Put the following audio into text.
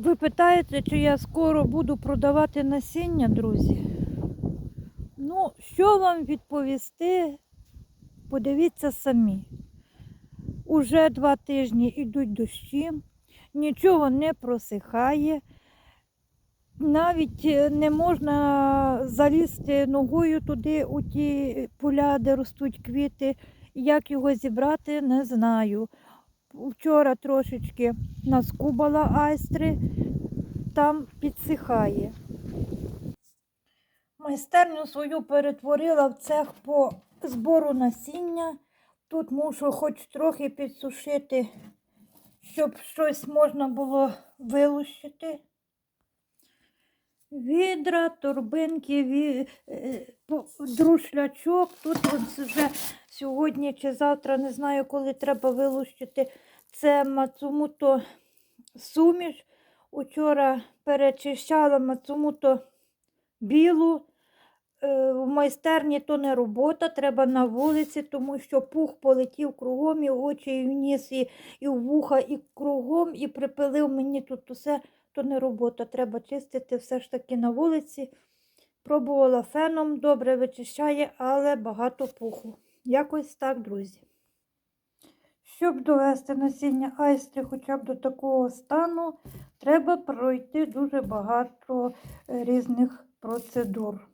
Ви питаєте, чи я скоро буду продавати насіння, друзі? Ну, що вам відповісти? Подивіться самі. Уже два тижні йдуть дощі, нічого не просихає. Навіть е, не можна залізти ногою туди, у ті поля, де ростуть квіти. Як його зібрати, не знаю. Вчора трошечки наскубала айстри, там підсихає. Майстерню свою перетворила в цех по збору насіння. Тут мушу хоч трохи підсушити, щоб щось можна було вилущити. Відра, торбинки, ві... е, друшлячок. Тут от вже сьогодні чи завтра, не знаю, коли треба вилущити. Це мацумуто суміш. Учора перечищала мацумуто білу. Е, В майстерні то не робота, треба на вулиці, тому що пух полетів кругом, і очі, і в ніс, і, і в вуха, і кругом, і припилив мені тут усе, то не робота. Треба чистити все ж таки на вулиці. Пробувала феном, добре вичищає, але багато пуху. Якось так, друзі. Щоб довести насіння айстри хоча б до такого стану, треба пройти дуже багато е, різних процедур.